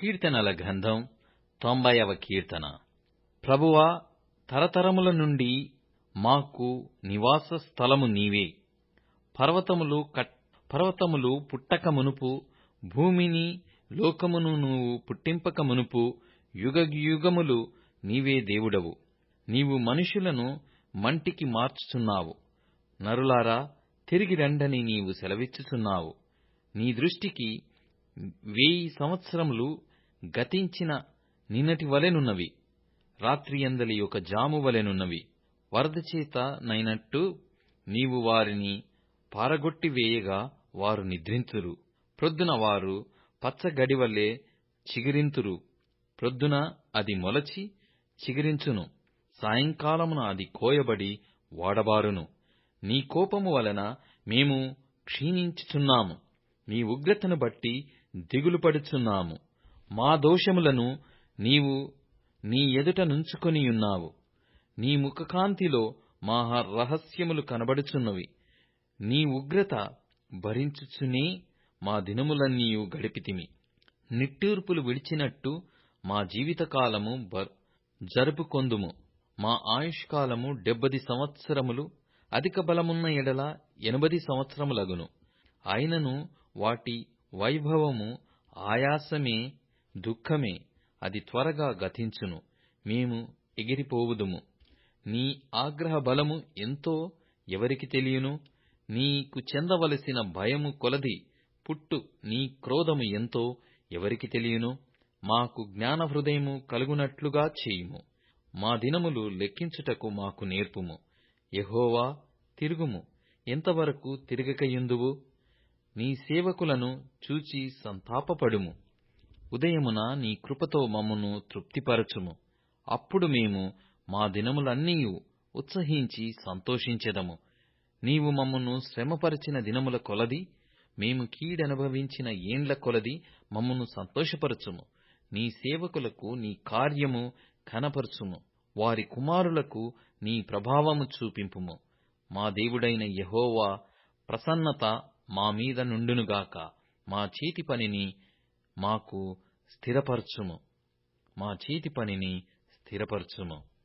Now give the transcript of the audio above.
కీర్తనల గ్రంథం తొంభైవ కీర్తన. ప్రభువా తరతరముల నుండి మాకు నివాస స్థలము నీవే. పర్వతములు కట్ పర్వతములు పుట్టక మునుపు భూమిని లోకమును నువ్వు పుట్టింపక మునుపు యుగయుగములు నీవే దేవుడవు. నీవు మనుషులను మంటికి మార్చుచున్నావు. నరులారా తిరిగి రండని నీవు సెలవిచ్చుచున్నావు. నీ దృష్టికి వేయి సంవత్సరములు గతించిన నిన్నటి వలెనున్నవి రాత్రియందలి ఒక జాము వలెనున్నవి వరదచేత నైనట్టు నీవు వారిని పారగొట్టివేయగా వారు నిద్రింతురు. ప్రొద్దున వారు పచ్చగడివలె చిగురింతురు. ప్రొద్దున అది మొలచి చిగురించును. సాయంకాలమున అది కోయబడి వాడబారును. నీ కోపము వలన మేము క్షీణించుచున్నాము. నీ ఉగ్రతను బట్టి దిగులుపడుచున్నాము. మా దోషములను నీవు నీ ఎదుట నుంచుకొనియున్నావు. నీ ముఖకాంతిలో మా రహస్యములు కనబడుచున్నవి. నీ ఉగ్రత భరించుచునే మా దినములన్నీయు గడిపితిమి. నిట్టూర్పులు విడిచినట్టు మా జీవితకాలము జరుపుకొందుము. మా ఆయుష్కాలము డెబ్బది సంవత్సరములు అధిక బలమున్న ఎడల ఎనభది సంవత్సరములగును. అయినను వాటి వైభవము ఆయాసమే దుఃఖమే అది త్వరగా గతించును. మేము ఎగిరిపోవుదుము. నీ ఆగ్రహ బలము ఎంతో ఎవరికి తెలియను? నీకు చెందవలసిన భయము కొలది పుట్టు నీ క్రోధము ఎంతో ఎవరికి తెలియను? మాకు జ్ఞాన హృదయము కలుగునట్లుగా చేయుము. మా దినములు లెక్కించుటకు మాకు నేర్పుము. యహోవా తిరుగుము. ఎంతవరకు తిరగకయుందువు? నీ సేవకులను చూచి సంతాపపడుము. ఉదయమున నీ కృపతో మమ్మను తృప్తిపరచుము. అప్పుడు మేము మా దినములన్నీయు ఉత్సహించి సంతోషించెదము. నీవు మమ్మను శ్రమపరిచిన దినముల కొలది మేము కీడనుభవించిన ఏండ్ల కొలది మమ్మను సంతోషపరచుము. నీ సేవకులకు నీ కార్యము కనపరచుము వారి కుమారులకు నీ ప్రభావము చూపింపుము. మా దేవుడైన యహోవా ప్రసన్నత మా మీద నుండునుగాక. మా చేతి పనిని మాకు స్థిరపరచుము. మా చేతి పనిని స్థిరపరచుము.